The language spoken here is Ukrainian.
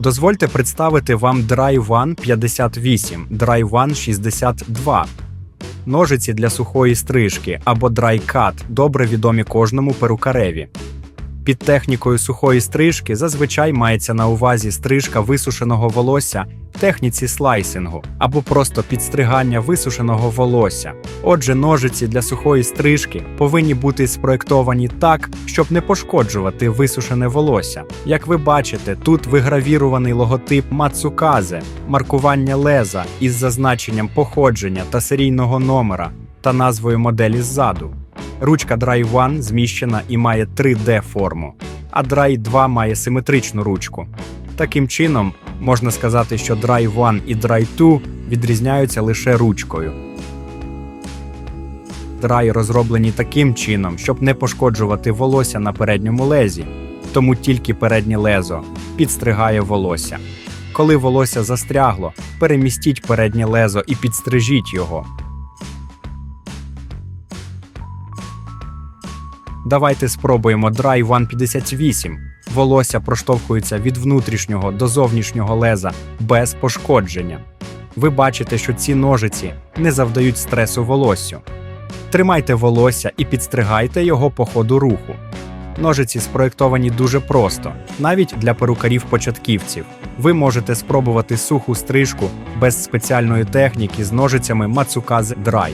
Дозвольте представити вам DryOne 58, DryOne 62. Ножиці для сухої стрижки або DryCut, добре відомі кожному перукареві. Під технікою сухої стрижки зазвичай мається на увазі стрижка висушеного волосся в техніці слайсингу або просто підстригання висушеного волосся. Отже, ножиці для сухої стрижки повинні бути спроєктовані так, щоб не пошкоджувати висушене волосся. Як ви бачите, тут вигравірований логотип Мацуказе, маркування леза із зазначенням походження та серійного номера та назвою моделі ззаду. Ручка Dry One зміщена і має 3D форму, а Dry 2 має симетричну ручку. Таким чином, можна сказати, що Dry One і Dry 2 відрізняються лише ручкою. Dry розроблені таким чином, щоб не пошкоджувати волосся на передньому лезі, тому тільки переднє лезо підстригає волосся. Коли волосся застрягло, перемістіть переднє лезо і підстрижіть його. Давайте спробуємо Dry One 58. Волосся проштовхується від внутрішнього до зовнішнього леза без пошкодження. Ви бачите, що ці ножиці не завдають стресу волоссю. Тримайте волосся і підстригайте його по ходу руху. Ножиці спроєктовані дуже просто, навіть для перукарів-початківців. Ви можете спробувати суху стрижку без спеціальної техніки з ножицями Matsukaze Dry.